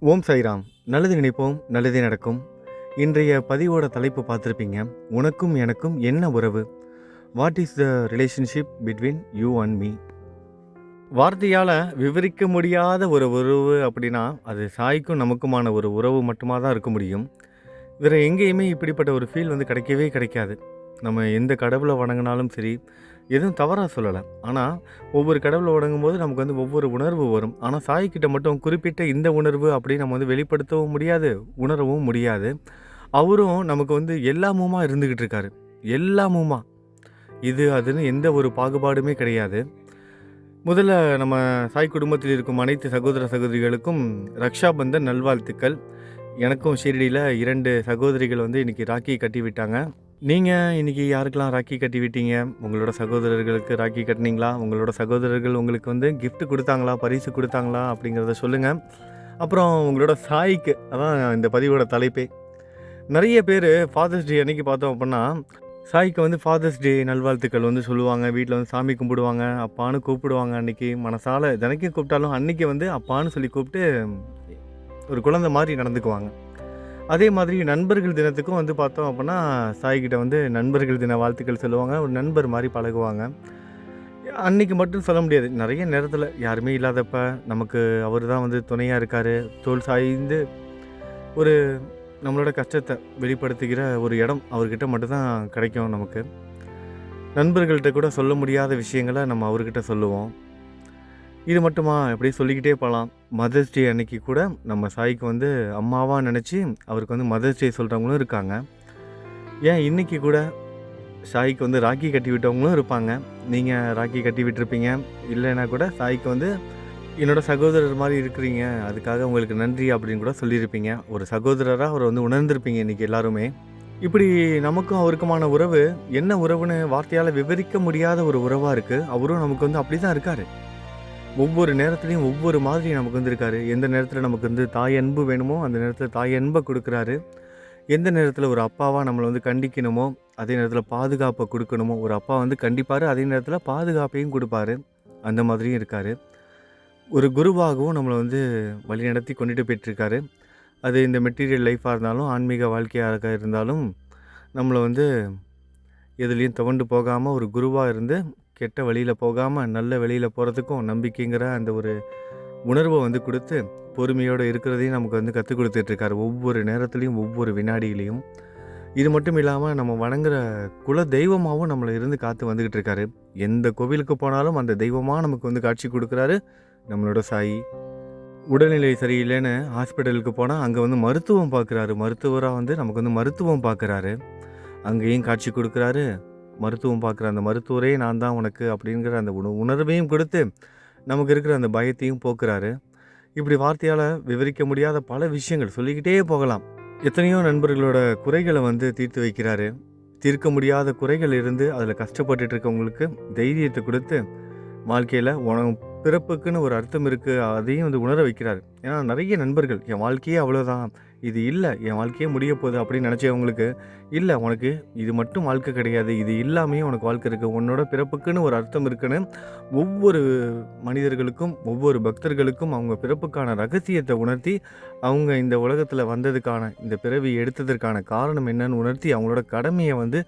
ஓம் சைராம் நல்லது நினைப்போம் நல்லதே நடக்கும். இன்றைய பதிவோட தலைப்பு பார்த்துருப்பீங்க உனக்கும் எனக்கும் என்ன உறவு? What is the relationship between you and me வார்த்தையால் விவரிக்க முடியாத ஒரு உறவு அப்படின்னா அது சாய்க்கும் நமக்குமான ஒரு உறவு மட்டுமா தான் இருக்க முடியும். வேறு எங்கேயுமே இப்படிப்பட்ட ஒரு ஃபீல் வந்து கிடைக்கவே கிடைக்காது. நம்ம எந்த கடவுளை வணங்கினாலும் சரி எதுவும் தவறாக சொல்லலை. ஆனால் ஒவ்வொரு கடவுளை வணங்கும் போது நமக்கு வந்து ஒவ்வொரு உணர்வு வரும். ஆனால் சாய்க்கிட்ட மட்டும் குறிப்பிட்ட இந்த உணர்வு அப்படின்னு நம்ம வந்து வெளிப்படுத்தவும் முடியாது உணரவும் முடியாது. அவரும் நமக்கு வந்து எல்லாமுமா இருந்துக்கிட்டு இருக்காரு. எல்லாமுமா இது அதுன்னு எந்த ஒரு பாகுபாடுமே கிடையாது. முதல்ல நம்ம சாய் குடும்பத்தில் இருக்கும் அனைத்து சகோதர சகோதரிகளுக்கும் ரக்ஷாபந்தன் நல்வாழ்த்துக்கள். எனக்கும் ஷீரடியில் இரண்டு சகோதரிகள் வந்து இன்றைக்கி ராக்கி கட்டி விட்டாங்க நீங்கள் இன்றைக்கி யாருக்கெல்லாம் ராக்கி கட்டி விட்டீங்க? உங்களோட சகோதரர்களுக்கு ராக்கி கட்டினீங்களா? உங்களோட சகோதரர்கள் உங்களுக்கு வந்து கிஃப்ட் கொடுத்தாங்களா? பரிசு கொடுத்தாங்களா? அப்படிங்கிறத சொல்லுங்கள் அப்புறம் உங்களோட சாய்க்கு அதான் இந்த பதிவோட தலைப்பே. நிறைய பேர் ஃபாதர்ஸ் டே அன்னைக்கு பார்த்தோம் அப்படின்னா சாய்க்கு வந்து ஃபாதர்ஸ் டே நல்வாழ்த்துக்கள் வந்து சொல்லுவாங்க. வீட்டில் வந்து சாமி கும்பிடுவாங்க. அப்பான்னு கூப்பிடுவாங்க அன்றைக்கி மனசால தினைக்கும் கூப்பிட்டாலும் அன்னைக்கு வந்து அப்பான்னு சொல்லி கூப்பிட்டு ஒரு குழந்தை மாதிரி நடந்துக்குவாங்க. அதே மாதிரி நண்பர்கள் தினத்துக்கும் வந்து பார்த்தோம் அப்படின்னா சாய்கிட்ட வந்து நண்பர்கள் தின வாழ்த்துக்கள் சொல்லுவாங்க. ஒரு நண்பர் மாதிரி பழகுவாங்க. அன்றைக்கி மட்டும் சொல்ல முடியாது. நிறைய நேரத்தில் யாருமே இல்லாதப்ப நமக்கு அவர் தான் வந்து துணையாக இருக்கார். தோல் சாய்ந்து ஒரு நம்மளோட கஷ்டத்தை வெளிப்படுத்துகிற ஒரு இடம் அவர்கிட்ட மட்டும்தான் கிடைக்கும் நமக்கு. நண்பர்கள்ட்ட கூட சொல்ல முடியாத விஷயங்களை நம்ம அவர்கிட்ட சொல்லுவோம். இது மட்டுமா? இப்படி சொல்லிக்கிட்டே போகலாம் மதர்ஸ் டே அன்னைக்கு கூட நம்ம சாய்க்கு வந்து அம்மாவாக நினச்சி அவருக்கு வந்து மதர்ஸ் டே சொல்கிறவங்களும் இருக்காங்க. ஏன் இன்னைக்கு கூட சாய்க்கு வந்து ராக்கி கட்டி விட்டவங்களும் இருப்பாங்க. நீங்கள் ராக்கி கட்டி விட்டுருப்பீங்க. இல்லைன்னா கூட சாய்க்கு வந்து என்னோடய சகோதரர் மாதிரி இருக்கிறீங்க. அதுக்காக உங்களுக்கு நன்றி அப்படின்னு கூட சொல்லியிருப்பீங்க. ஒரு சகோதரராக அவர் வந்து உணர்ந்திருப்பீங்க இன்றைக்கி எல்லாருமே. இப்படி நமக்கும் அவருக்குமான உறவு என்ன உறவுன்னு வார்த்தையால் விவரிக்க முடியாத ஒரு உறவாக இருக்குது அவரும் நமக்கு வந்து அப்படி தான் இருக்கார். ஒவ்வொரு நேரத்துலையும் ஒவ்வொரு மாதிரி நமக்கு வந்திருக்காரு. எந்த நேரத்தில் நமக்கு வந்து தாய் அன்பு வேணுமோ அந்த நேரத்தில் தாய் அன்பை கொடுக்குறாரு. எந்த நேரத்தில் ஒரு அப்பாவாக நம்மளை வந்து கண்டிக்கணுமோ அதே நேரத்தில் பாதுகாப்பை கொடுக்கணுமோ ஒரு அப்பா வந்து கண்டிப்பார் அதே நேரத்தில் பாதுகாப்பையும் கொடுப்பாரு. அந்த மாதிரியும் இருக்கார். ஒரு குருவாகவும் நம்மளை வந்து வழிநடத்தி கொண்டுட்டு போயிட்டுருக்காரு. அது இந்த மெட்டீரியல் லைஃப்பாக இருந்தாலும் ஆன்மீக வாழ்க்கையாக இருந்தாலும் நம்மளை வந்து எதுலேயும் துவண்டு போகாமல் ஒரு குருவாக இருந்து கெட்ட வழியில் போகாமல் நல்ல வழியில் போகிறதுக்கும் நம்பிக்கைங்கிற அந்த ஒரு உணர்வை வந்து கொடுத்து பொறுமையோடு இருக்கிறதையும் நமக்கு வந்து கற்றுக் கொடுத்துட்ருக்காரு ஒவ்வொரு நேரத்துலையும் ஒவ்வொரு வினாடியிலையும். இது மட்டும் இல்லாமல் நம்ம வணங்குற குல தெய்வமாகவும் நம்மளை இருந்து காத்து வந்துக்கிட்டு இருக்காரு. எந்த கோவிலுக்கு போனாலும் அந்த தெய்வமாக நமக்கு வந்து காட்சி கொடுக்குறாரு நம்மளோட சாயி. உடல்நிலை சரியில்லைன்னு ஹாஸ்பிட்டலுக்கு போனால் அங்கே வந்து மருத்துவம் பார்க்குறாரு மருத்துவராக வந்து நமக்கு வந்து மருத்துவம் பார்க்குறாரு அங்கேயும் காட்சி கொடுக்குறாரு. மருத்துவம் பார்க்குற அந்த மருத்துவரே நான் தான் உனக்கு அப்படிங்கிற அந்த உண உணர்வையும் கொடுத்து நமக்கு இருக்கிற அந்த பயத்தையும் போக்குறாரு. இப்படி வார்த்தையால் விவரிக்க முடியாத பல விஷயங்கள் சொல்லிக்கிட்டே போகலாம். எத்தனையோ நண்பர்களோட குறைகளை வந்து தீர்த்து வைக்கிறாரு. தீர்க்க முடியாத குறைகள் இருந்து அதில் கஷ்டப்பட்டுட்டு இருக்கவங்களுக்கு தைரியத்தை கொடுத்து வாழ்க்கையில் உன பிறப்புக்குன்னு ஒரு அர்த்தம் இருக்குது அதையும் வந்து உணர வைக்கிறார். ஏன்னா நிறைய நண்பர்கள் என் வாழ்க்கையே அவ்வளோதான் இது இல்லை என் வாழ்க்கையே முடிய போகுது அப்படின்னு நினச்சவங்களுக்கு இல்லை உனக்கு இது மட்டும் வாழ்க்கை கிடையாது இது இல்லாமையே உனக்கு வாழ்க்கை இருக்குது உன்னோட பிறப்புக்குன்னு ஒரு அர்த்தம் இருக்குன்னு ஒவ்வொரு மனிதர்களுக்கும் ஒவ்வொரு பக்தர்களுக்கும் அவங்க பிறப்புக்கான ரகசியத்தை உணர்த்தி அவங்க இந்த உலகத்தில் வந்ததுக்கான இந்த பிறவி எடுத்ததற்கான காரணம் என்னன்னு உணர்த்தி அவங்களோட கடமையை வந்து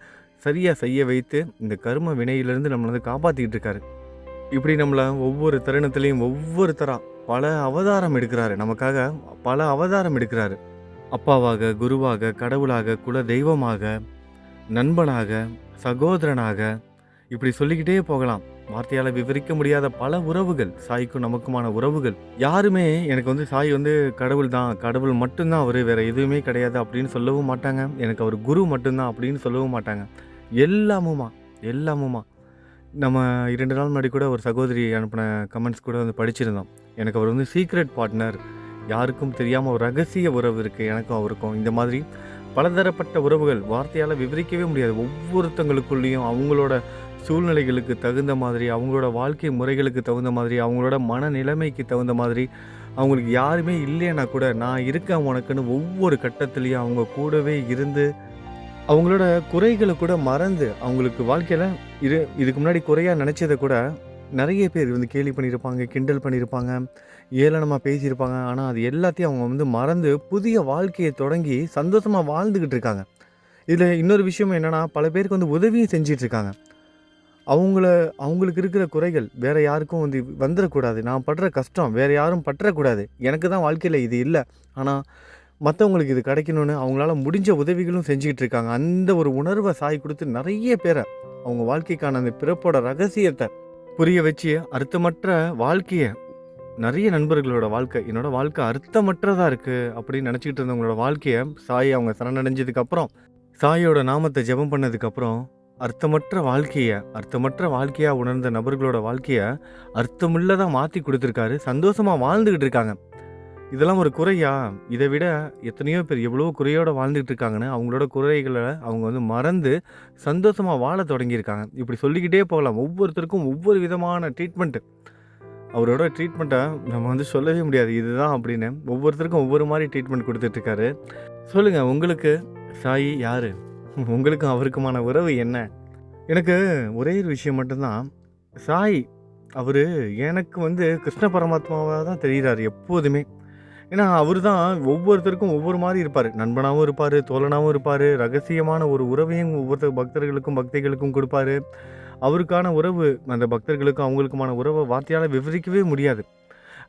சரியாக செய்ய வைத்து இந்த கர்ம வினையிலிருந்து நம்மளை வந்து காப்பாற்றிக்கிட்டு இருக்காரு. இப்படி நம்மளை ஒவ்வொரு தருணத்துலேயும் ஒவ்வொரு தரம் பல அவதாரம் எடுக்கிறாரு நமக்காக பல அவதாரம் எடுக்கிறாரு. அப்பாவாக குருவாக கடவுளாக குல தெய்வமாக நண்பனாக சகோதரனாக இப்படி சொல்லிக்கிட்டே போகலாம். வார்த்தையால் விவரிக்க முடியாத பல உறவுகள் சாய்க்கும் நமக்குமான உறவுகள். யாருமே எனக்கு வந்து சாய் வந்து கடவுள் தான் கடவுள் மட்டும்தான் அவர் வேறு எதுவுமே கிடையாது அப்படின்னு சொல்லவும் மாட்டாங்க. எனக்கு அவர் குரு மட்டும்தான் அப்படின்னு சொல்லவும் மாட்டாங்க. எல்லாமுமா எல்லாமுமா. நம்ம இரண்டு நாள் முன்னாடி கூட ஒரு சகோதரி அனுப்பின கமெண்ட்ஸ் கூட வந்து படிச்சிருந்தோம். எனக்கு அவர் வந்து சீக்ரெட் பார்ட்னர் யாருக்கும் தெரியாமல் ஒரு ரகசிய உறவு இருக்குது எனக்கும் அவருக்கும். இந்த மாதிரி பலதரப்பட்ட உறவுகள் வார்த்தையால் விவரிக்கவே முடியாது. ஒவ்வொருத்தங்களுக்குள்ளேயும் அவங்களோட சூழ்நிலைகளுக்கு தகுந்த மாதிரி அவங்களோட வாழ்க்கை முறைகளுக்கு தகுந்த மாதிரி அவங்களோட மனநிலைமைக்கு தகுந்த மாதிரி அவங்களுக்கு யாருமே இல்லைன்னா கூட நான் இருக்கேன் உனக்குன்னு ஒவ்வொரு கட்டத்துலேயும் அவங்க கூடவே இருந்து அவங்களோட குறைகளை கூட மறந்து அவங்களுக்கு வாழ்க்கையில் இரு இதுக்கு முன்னாடி குறையாக நினச்சதை கூட நிறைய பேர் வந்து கேலி பண்ணியிருப்பாங்க கிண்டல் பண்ணியிருப்பாங்க ஏளனமாக பேசியிருப்பாங்க. ஆனால் அது எல்லாத்தையும் அவங்க வந்து மறந்து புதிய வாழ்க்கையை தொடங்கி சந்தோஷமாக வாழ்ந்துக்கிட்டு இருக்காங்க. இதில் இன்னொரு விஷயம் என்னென்னா பல பேருக்கு வந்து உதவியும் செஞ்சிகிட்ருக்காங்க அவங்கள அவங்களுக்கு இருக்கிற குறைகள் வேறு யாருக்கும் வந்து வந்துடக்கூடாது நான் படுற கஷ்டம் வேறு யாரும் பற்றக்கூடாது. எனக்கு தான் வாழ்க்கையில் இது இல்லை. ஆனால் மற்றவங்களுக்கு இது கிடைக்கணும்னு அவங்களால முடிஞ்ச உதவிகளும் செஞ்சுக்கிட்டு இருக்காங்க அந்த ஒரு உணர்வை சாய் கொடுத்து நிறைய பேரை அவங்க வாழ்க்கைக்கான அந்த பிறப்போட ரகசியத்தை புரிய வச்சு அர்த்தமற்ற வாழ்க்கையை நிறைய நண்பர்களோட வாழ்க்கை என்னோட வாழ்க்கை அர்த்தமற்றதாக இருக்குது அப்படின்னு நினச்சிக்கிட்டு இருந்தவங்களோட வாழ்க்கையை சாய் அவங்க சரணடைஞ்சதுக்கப்புறம் சாயோட நாமத்தை ஜெபம் பண்ணதுக்கப்புறம் அர்த்தமற்ற வாழ்க்கையை அர்த்தமற்ற வாழ்க்கையாக உணர்ந்த நபர்களோட வாழ்க்கையை அர்த்தமுள்ளதாக மாற்றி கொடுத்துருக்காரு. சந்தோஷமாக வாழ்ந்துக்கிட்டு இருக்காங்க. இதெல்லாம் ஒரு குறையா? இதை விட எத்தனையோ பேர் எவ்வளோ குறையோடு வாழ்ந்துட்டு இருக்காங்கன்னு அவங்களோட குறைகளை அவங்க வந்து மறந்து சந்தோஷமாக வாழ தொடங்கியிருக்காங்க. இப்படி சொல்லிக்கிட்டே போகலாம். ஒவ்வொருத்தருக்கும் ஒவ்வொரு விதமான ட்ரீட்மெண்ட்டு அவரோட ட்ரீட்மெண்ட்டை நம்ம வந்து சொல்லவே முடியாது. இதுதான் அப்படின்னு ஒவ்வொருத்தருக்கும் ஒவ்வொரு மாதிரி ட்ரீட்மெண்ட் கொடுத்துட்ருக்காரு. சொல்லுங்கள் உங்களுக்கு சாயி யார்? உங்களுக்கும் அவருக்குமான உறவு என்ன? எனக்கு ஒரே ஒரு விஷயம் மட்டும்தான். சாய் அவர் எனக்கு வந்து கிருஷ்ண பரமாத்மாவாக தான் தெரிகிறார் எப்போதுமே. ஏன்னா அவர் தான் ஒவ்வொருத்தருக்கும் ஒவ்வொரு மாதிரி இருப்பார். நண்பனாகவும் இருப்பார் தோழனாகவும் இருப்பார் ரகசியமான ஒரு உறவையும் ஒவ்வொருத்தர் பக்தர்களுக்கும் பக்திகளுக்கும் கொடுப்பாரு. அவருக்கான உறவு அந்த பக்தர்களுக்கும் அவங்களுக்குமான உறவை வார்த்தையால் விவரிக்கவே முடியாது.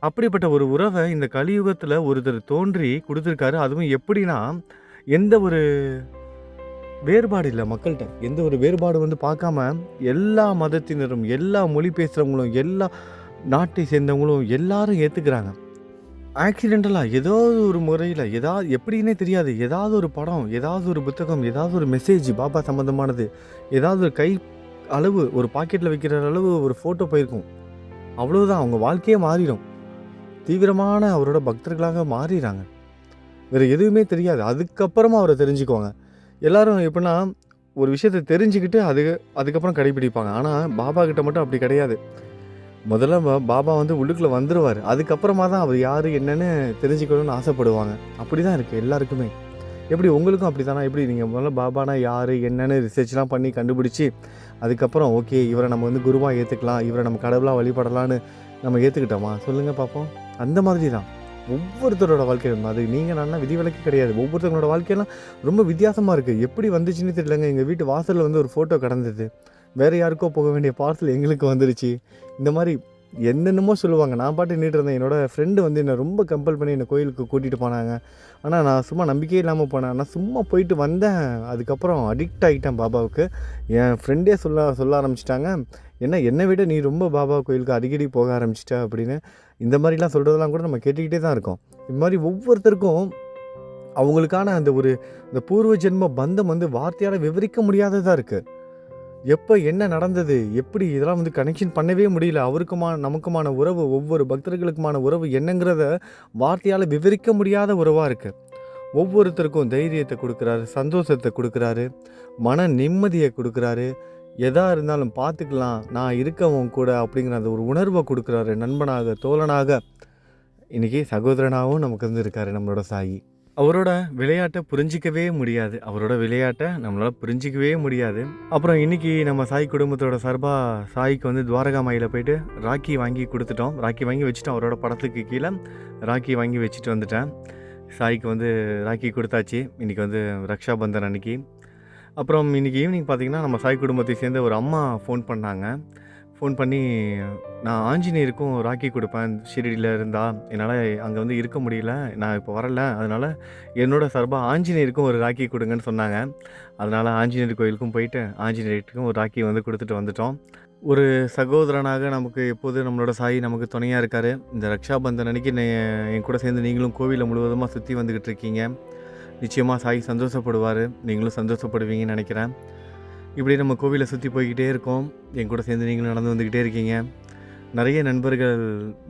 அப்படிப்பட்ட ஒரு உறவை இந்த கலியுகத்தில் ஒருத்தர் தோன்றி கொடுத்துருக்காரு. அதுவும் எப்படின்னா எந்த ஒரு வேறுபாடு இல்லை மக்கள்கிட்ட. எந்த ஒரு வேறுபாடு வந்து பார்க்காம எல்லா மதத்தினரும் எல்லா மொழி பேசுகிறவங்களும் எல்லா நாட்டை சேர்ந்தவங்களும் எல்லாரும் ஏற்றுக்கிறாங்க ஆக்சிடெண்டலாக ஏதாவது ஒரு முறையில் ஏதாவது எப்படின்னே தெரியாது. ஏதாவது ஒரு படம் ஏதாவது ஒரு புத்தகம் ஏதாவது ஒரு மெசேஜ் பாபா சம்மந்தமானது ஏதாவது ஒரு கை அளவு ஒரு பாக்கெட்டில் வைக்கிற அளவு ஒரு ஃபோட்டோ போயிருக்கும். அவ்வளோதான் அவங்க வாழ்க்கையே மாறிடும். தீவிரமான அவரோட பக்தர்களாக மாறிடுறாங்க வேறு எதுவுமே தெரியாது. அதுக்கப்புறமா அவரை தெரிஞ்சுக்குவாங்க. எல்லாரும் எப்படின்னா ஒரு விஷயத்தை தெரிஞ்சுக்கிட்டு அது அதுக்கப்புறம் கடைபிடிப்பாங்க. ஆனால் பாபா கிட்ட மட்டும் அப்படி கிடையாது. முதல்ல பாபா வந்து உள்ளுக்குள்ளே வந்துடுவார் அதுக்கப்புறமா தான் அவர் யார் என்னன்னு தெரிஞ்சுக்கணும்னு ஆசைப்படுவாங்க. அப்படி தான் இருக்குது எல்லாருக்குமே. எப்படி உங்களுக்கும் அப்படி தானே எப்படி நீங்கள் முதல்ல பாபானா யார் என்னென்னு ரிசர்ச்லாம் பண்ணி கண்டுபிடிச்சி அதுக்கப்புறம் ஓகே இவரை நம்ம வந்து குருவாக ஏற்றுக்கலாம் இவரை நம்ம கடவுளாக வழிபடலான்னு நம்ம ஏற்றுக்கிட்டோமா சொல்லுங்கள் பார்ப்போம் அந்த மாதிரி தான் ஒவ்வொருத்தரோட வாழ்க்கையிலும் அது நீங்கள் நான் விதிவிலக்கு கிடையாது. ஒவ்வொருத்தவங்களோட வாழ்க்கையெல்லாம் ரொம்ப வித்தியாசமாக இருக்குது எப்படி வந்துச்சுன்னு தெரியலங்க. எங்கள் வீட்டு வாசலில் வந்து ஒரு ஃபோட்டோ கடந்தது. வேறு யாருக்கோ போக வேண்டிய பார்சல் எங்களுக்கு வந்துருச்சு. இந்த மாதிரி என்னென்னமோ சொல்லுவாங்க. நான் பாட்டு நின்றுட்டு இருந்தேன். ஃப்ரெண்டு வந்து என்னை ரொம்ப கம்பல் பண்ணி என்னை கோயிலுக்கு கூட்டிகிட்டு போனாங்க. ஆனால் நான் சும்மா நம்பிக்கையே இல்லாமல் போனேன். நான் சும்மா போயிட்டு வந்தேன். அதுக்கப்புறம் அடிக்ட் ஆகிட்டேன் பாபாவுக்கு. என் ஃப்ரெண்டே சொல்ல சொல்ல ஆரம்பிச்சிட்டாங்க. என்ன என்னை விட நீ ரொம்ப பாபா கோயிலுக்கு அடிக்கடி போக ஆரம்பிச்சிட்ட? அப்படின்னு. இந்த மாதிரிலாம் சொல்கிறதெல்லாம் கூட நம்ம கேட்டுக்கிட்டே தான் இருக்கோம். இது மாதிரி ஒவ்வொருத்தருக்கும் அவங்களுக்கான அந்த ஒரு இந்த பூர்வ ஜென்ம பந்தம் வந்து வார்த்தையால் விவரிக்க முடியாததாக இருக்குது எப்போ என்ன நடந்தது? எப்படி இதெல்லாம் வந்து கனெக்ஷன் பண்ணவே முடியல? அவருக்குமான நமக்குமான உறவு ஒவ்வொரு பக்தர்களுக்குமான உறவு என்னங்கிறத வார்த்தையால் விவரிக்க முடியாத உறவாக இருக்குது ஒவ்வொருத்தருக்கும் தைரியத்தை கொடுக்குறாரு சந்தோஷத்தை கொடுக்குறாரு மன நிம்மதியை கொடுக்குறாரு. எதா இருந்தாலும் பார்த்துக்கலாம் நான் இருக்கவன் கூட அப்படிங்கிற அந்த ஒரு உணர்வை கொடுக்குறாரு நண்பனாக தோழனாக. இன்றைக்கி சகோதரனாகவும் நமக்கு வந்து இருக்காரு நம்மளோட சாயி. அவரோட விளையாட்டை புரிஞ்சிக்கவே முடியாது. அவரோட விளையாட்டை நம்மளால் புரிஞ்சிக்கவே முடியாது. அப்புறம் இன்னைக்கு நம்ம சாய் குடும்பத்தோட சார்பாக சாய்க்கு வந்து துவாரகா மாயில் போயிட்டு ராக்கி வாங்கி கொடுத்துட்டோம். ராக்கி வாங்கி வச்சுட்டோம். அவரோட படத்துக்கு கீழே ராக்கி வாங்கி வச்சுட்டு வந்துட்டேன். சாய்க்கு வந்து ராக்கி கொடுத்தாச்சு. இன்றைக்கி வந்து ரக்ஷாபந்தன் அன்னைக்கு. அப்புறம் இன்றைக்கி ஈவினிங் பார்த்தீங்கன்னா நம்ம சாய் குடும்பத்தை சேர்ந்த ஒரு அம்மா ஃபோன் பண்ணாங்க. ஃபோன் பண்ணி நான் ஆஞ்சநேயருக்கும் ராக்கி கொடுப்பேன் ஷிரடியில் இருந்தால் என்னால் அங்கே வந்து இருக்க முடியல. நான் இப்போ வரல. அதனால் என்னோட சார்பாக ஆஞ்சநேயருக்கும் ஒரு ராக்கி கொடுங்கன்னு சொன்னாங்க. அதனால் ஆஞ்சநேயர் கோயிலுக்கும் போயிட்டு ஆஞ்சநேயருக்கும் ஒரு ராக்கி வந்து கொடுத்துட்டு வந்துட்டோம். ஒரு சகோதரனாக நமக்கு எப்போது நம்மளோட சாய் நமக்கு துணையாக இருக்கார். இந்த ரக்ஷாபந்தன் அன்னைக்கு என் கூட சேர்ந்து நீங்களும் கோவிலை முழுவதுமாக சுற்றி வந்துக்கிட்டு இருக்கீங்க. நிச்சயமாக சாய் சந்தோஷப்படுவார். நீங்களும் சந்தோஷப்படுவீங்கன்னு நினைக்கிறேன். இப்படி நம்ம கோவிலை சுற்றி போய்கிட்டே இருக்கோம். என் கூட சேர்ந்து நீங்களும் நடந்து வந்துக்கிட்டே இருக்கீங்க. நிறைய நண்பர்கள்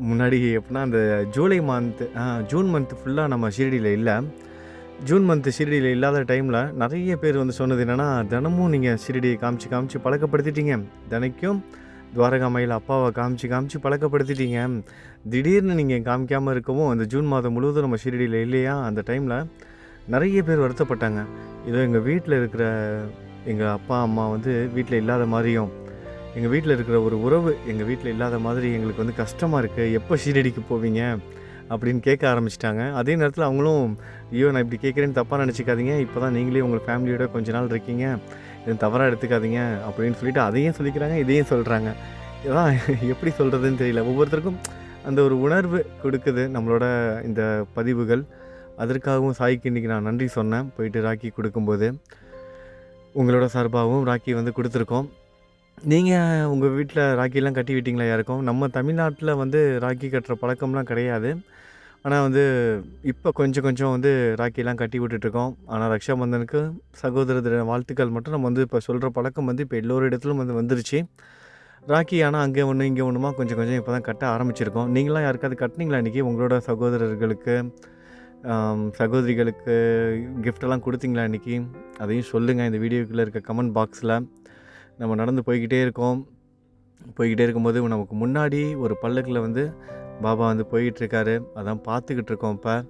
முன்னாடி எப்படின்னா அந்த ஜூலை மந்த்து ஜூன் மந்த் ஃபுல்லாக நம்ம ஷிரடியில் இல்லை. ஜூன் மந்த்து ஷிரடியில் இல்லாத டைமில் நிறைய பேர் வந்து சொன்னது என்னென்னா தினமும் நீங்கள் ஷிரடியை காமிச்சு காமிச்சு பழக்கப்படுத்திட்டீங்க. தினைக்கும் துவாரகாமையில் அப்பாவை காமிச்சு காமிச்சு பழக்கப்படுத்திட்டீங்க. திடீர்னு நீங்கள் காமிக்காமல் இருக்கவும் அந்த ஜூன் மாதம் முழுவதும் நம்ம ஷிரடியில் இல்லையா? அந்த டைமில் நிறைய பேர் வருத்தப்பட்டாங்க. இதோ எங்கள் வீட்டில் இருக்கிற எங்கள் அப்பா அம்மா வந்து வீட்டில் இல்லாத மாதிரியும் எங்கள் வீட்டில் இருக்கிற ஒரு உறவு எங்கள் வீட்டில் இல்லாத மாதிரி எங்களுக்கு வந்து கஷ்டமாக இருக்குது எப்போ ஷீரடிக்கு போவீங்க? அப்படின்னு கேட்க ஆரம்பிச்சிட்டாங்க. அதே நேரத்தில் அவங்களும் ஐயோ நான் இப்படி கேட்குறேன்னு தப்பாக நினச்சிக்காதீங்க. இப்போ தான் நீங்களே உங்கள் ஃபேமிலியோட கொஞ்ச நாள் இருக்கீங்க. இது தவறாக எடுத்துக்காதீங்க. அப்படின்னு சொல்லிட்டு அதையும் சொல்லிக்கிறாங்க இதையும் சொல்கிறாங்க இதான் எப்படி சொல்கிறதுன்னு தெரியல. ஒவ்வொருத்தருக்கும் அந்த ஒரு உணர்வு கொடுக்குது நம்மளோட இந்த பதிவுகள். அதற்காகவும் சாய்க்கு இன்றைக்கி நான் நன்றி சொன்னேன். போயிட்டு ராக்கி கொடுக்கும்போது. உங்களோட சார்பாகவும் ராக்கி வந்து கொடுத்துருக்கோம். நீங்கள் உங்கள் வீட்டில் ராக்கிலாம் கட்டி விட்டீங்களா யாருக்கும்? நம்ம தமிழ்நாட்டில் வந்து ராக்கி கட்டுற பழக்கம்லாம் கிடையாது. ஆனால் வந்து இப்போ கொஞ்சம் கொஞ்சம் வந்து ராக்கிலாம் கட்டி விட்டுட்ருக்கோம் ஆனால் ரக்ஷாபந்தனுக்கு சகோதர தின வாழ்த்துக்கள் மட்டும் நம்ம வந்து இப்போ சொல்கிற பழக்கம் வந்து இப்போ எல்லோரு இடத்துலும் வந்து வந்துருச்சு. ராக்கி ஆனால் அங்கே ஒன்று இங்கே ஒன்றுமா கொஞ்சம் கொஞ்சம் இப்போ தான் கட்ட ஆரம்பிச்சிருக்கோம். நீங்களாம் யாருக்காவது கட்டினீங்களா இன்றைக்கி உங்களோட சகோதரர்களுக்கு? சகோதரிகளுக்கு கிஃப்டெல்லாம் கொடுத்தீங்களா இன்றைக்கி அதையும் சொல்லுங்கள் இந்த வீடியோக்குள்ளே இருக்க கமெண்ட் பாக்ஸில் நம்ம நடந்து போய்கிட்டே இருக்கோம். போய்கிட்டே இருக்கும்போது நமக்கு முன்னாடி ஒரு பல்லக்கில் வந்து பாபா வந்து போயிட்டுருக்காரு. அதான் பார்த்துக்கிட்டு இருக்கோம் இப்போ.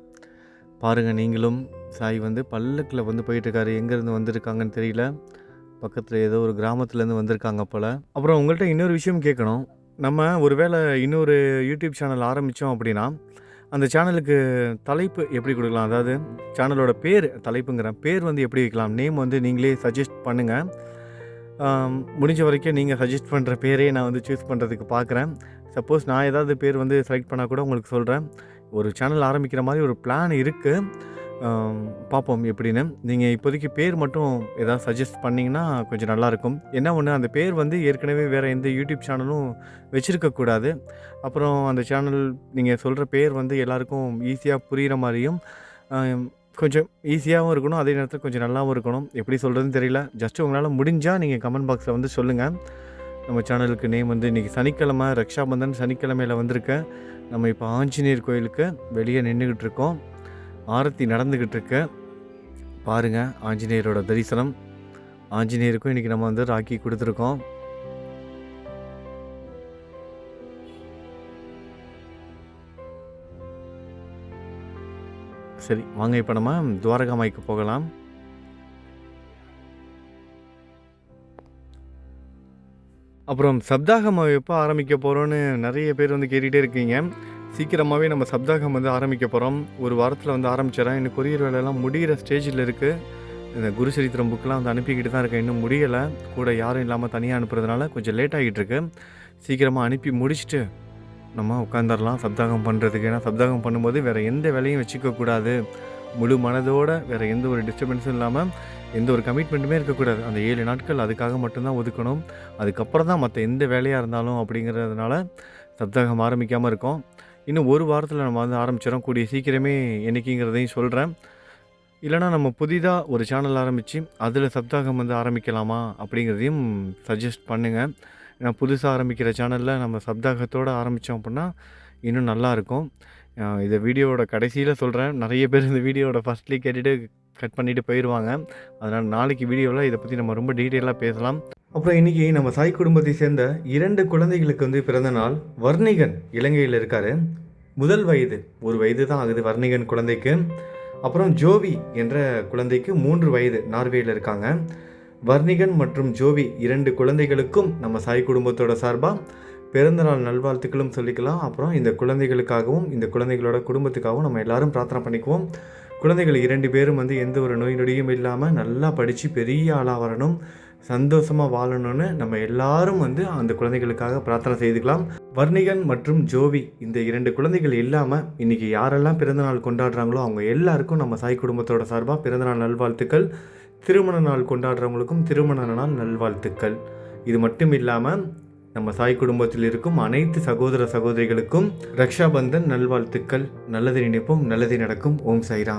பாருங்கள் நீங்களும் சாய் வந்து பல்லக்கில் வந்து போயிட்டுருக்காரு. எங்கேருந்து வந்திருக்காங்கன்னு தெரியல. பக்கத்தில் ஏதோ ஒரு கிராமத்துலேருந்து வந்திருக்காங்க போல். அப்புறம் உங்கள்கிட்ட இன்னொரு விஷயம் கேட்கணும். நம்ம ஒருவேளை இன்னொரு யூடியூப் சேனல் ஆரம்பித்தோம் அப்படின்னா அந்த சேனலுக்கு தலைப்பு எப்படி கொடுக்கலாம்? அதாவது சேனலோட பேர் தலைப்புங்கிறேன் பேர் வந்து எப்படி வைக்கலாம்? நேம் வந்து நீங்களே சஜஸ்ட் பண்ணுங்கள் முடிஞ்ச வரைக்கும் நீங்கள் சஜஸ்ட் பண்ணுற பேரே நான் வந்து சூஸ் பண்ணுறதுக்கு பார்க்குறேன் சப்போஸ் நான் ஏதாவது பேர் வந்து செலக்ட் பண்ணால் கூட உங்களுக்கு சொல்கிறேன் ஒரு சேனல் ஆரம்பிக்கிற மாதிரி ஒரு பிளான் இருக்குது பார்ப்போம் எப்படின்னு. நீங்கள் இப்போதைக்கு பேர் மட்டும் எதாவது சஜஸ்ட் பண்ணிங்கன்னா கொஞ்சம் நல்லாயிருக்கும். என்ன ஒன்று அந்த பேர் வந்து ஏற்கனவே வேறு எந்த யூடியூப் சேனலும் வச்சுருக்கக்கூடாது அப்புறம் அந்த சேனல் நீங்கள் சொல்கிற பேர் வந்து எல்லாருக்கும் ஈஸியாக புரிகிற மாதிரியும் கொஞ்சம் ஈஸியாகவும் இருக்கணும். அதே நேரத்தில் கொஞ்சம் நல்லாவும் இருக்கணும். எப்படி சொல்கிறதுன்னு தெரியல. ஜஸ்ட் உங்களால் முடிஞ்சால் நீங்கள் கமெண்ட் பாக்ஸில் வந்து சொல்லுங்கள் நம்ம சேனலுக்கு நேம் வந்து இன்றைக்கி சனிக்கிழமை ரக்ஷாபந்தன் சனிக்கிழமையில் வந்திருக்கேன் நம்ம இப்போ ஆஞ்சநேயர் கோயிலுக்கு வெளியே நின்றுக்கிட்டு இருக்கோம். ஆரத்தி நடந்துக்கிட்டு இருக்கு பாருங்கள் ஆஞ்சநேயரோட தரிசனம். ஆஞ்சநேயருக்கும் இன்றைக்கி நம்ம வந்து ராக்கி கொடுத்துருக்கோம். சரி வாங்க இப்போ நம்ம துவாரகாமாய்க்கு போகலாம். அப்புறம் சப்தாகம் எப்போ ஆரம்பிக்க போகிறோன்னு நிறைய பேர் வந்து கேட்டுகிட்டே இருக்கீங்க. சீக்கிரமாகவே நம்ம சப்தாகம் வந்து ஆரம்பிக்க போகிறோம் ஒரு வாரத்தில் வந்து ஆரம்பிச்சிடறேன். இன்னும் கொரியர் வேலையெல்லாம் முடிகிற ஸ்டேஜில் இருக்குது இந்த குரு சரித்திரம் புக்கெலாம் வந்து அனுப்பிக்கிட்டு தான் இருக்கேன். இன்னும் முடியலை. கூட யாரும் இல்லாமல் தனியாக அனுப்புறதுனால கொஞ்சம் லேட் ஆகிட்டு இருக்கு. சீக்கிரமாக அனுப்பி முடிச்சுட்டு நம்ம உட்காந்துடலாம் சப்தாகம் பண்ணுறதுக்கு ஏன்னா சப்தாகம் பண்ணும்போது வேறு எந்த வேலையும் வச்சுக்கக்கூடாது முழு மனதோடு வேறு எந்த ஒரு டிஸ்டர்பன்ஸும் இல்லாமல் எந்த ஒரு கமிட்மெண்ட்டுமே இருக்கக்கூடாது அந்த ஏழு நாட்கள் அதுக்காக மட்டும்தான் ஒதுக்கணும். அதுக்கப்புறம் தான் மற்ற எந்த வேலையாக இருந்தாலும் அப்படிங்கிறதுனால சப்தாகம் ஆரம்பிக்காமல் இருக்கோம். இன்னும் ஒரு வாரத்தில் நம்ம வந்து ஆரம்பிச்சிடறோம். கூடிய சீக்கிரமே என்றைக்குங்கிறதையும் சொல்கிறேன் இல்லைனா நம்ம புதிதாக ஒரு சேனல் ஆரம்பித்து அதில் சப்தாகம் வந்து ஆரம்பிக்கலாமா அப்படிங்கிறதையும் சஜஸ்ட் பண்ணுங்கள் ஏன்னா புதுசாக ஆரம்பிக்கிற சேனலில் நம்ம சப்தாகத்தோடு ஆரம்பித்தோம் அப்படின்னா இன்னும் நல்லாயிருக்கும் இதை வீடியோவோட கடைசியில் சொல்கிறேன் நிறைய பேர் இந்த வீடியோவோட ஃபஸ்ட்லேயே கேட்டுட்டு கட் பண்ணிவிட்டு போயிடுவாங்க அதனால் நாளைக்கு வீடியோவில் இதை பற்றி நம்ம ரொம்ப டீட்டெயிலாக பேசலாம். அப்புறம் இன்றைக்கி நம்ம சாய் குடும்பத்தை சேர்ந்த இரண்டு குழந்தைகளுக்கு வந்து பிறந்த நாள் வர்ணிகன் இலங்கையில் இருக்கார். முதல் வயது ஒரு வயது தான் ஆகுது வர்ணிகன் குழந்தைக்கு. அப்புறம் ஜோவி என்ற குழந்தைக்கு மூன்று வயது நார்வேயில் இருக்காங்க. வர்ணிகன் மற்றும் ஜோவி இரண்டு குழந்தைகளுக்கும் நம்ம சாய் குடும்பத்தோட சார்பாக பிறந்தநாள் நல்வாழ்த்துக்களும் சொல்லிக்கலாம். அப்புறம் இந்த குழந்தைகளுக்காகவும் இந்த குழந்தைகளோட குடும்பத்துக்காகவும் நம்ம எல்லாரும் பிரார்த்தனை பண்ணிக்குவோம். குழந்தைகள் இரண்டு பேரும் வந்து எந்த ஒரு நோய் நொடியும் இல்லாமல் நல்லா படித்து பெரிய ஆளாக வரணும். சந்தோஷமாக வாழணும்னு நம்ம எல்லாரும் வந்து அந்த குழந்தைகளுக்காக பிரார்த்தனை செய்துக்கலாம். வர்ணிகன் மற்றும் ஜோவி இந்த இரண்டு குழந்தைகள் இல்லாமல் இன்றைக்கி யாரெல்லாம் பிறந்தநாள் கொண்டாடுறாங்களோ அவங்க எல்லாருக்கும் நம்ம சாய் குடும்பத்தோட சார்பாக பிறந்தநாள் நல்வாழ்த்துக்கள். திருமண நாள் கொண்டாடுறவங்களுக்கும் திருமண நாள் நல்வாழ்த்துக்கள். இது மட்டும் இல்லாமல் நம்ம சாய் குடும்பத்தில் இருக்கும் அனைத்து சகோதர சகோதரிகளுக்கும் ரக்ஷாபந்தன் நல்வாழ்த்துக்கள். நல்லது நினைப்போம் நல்லது நடக்கும். ஓம் சாய்ராம்.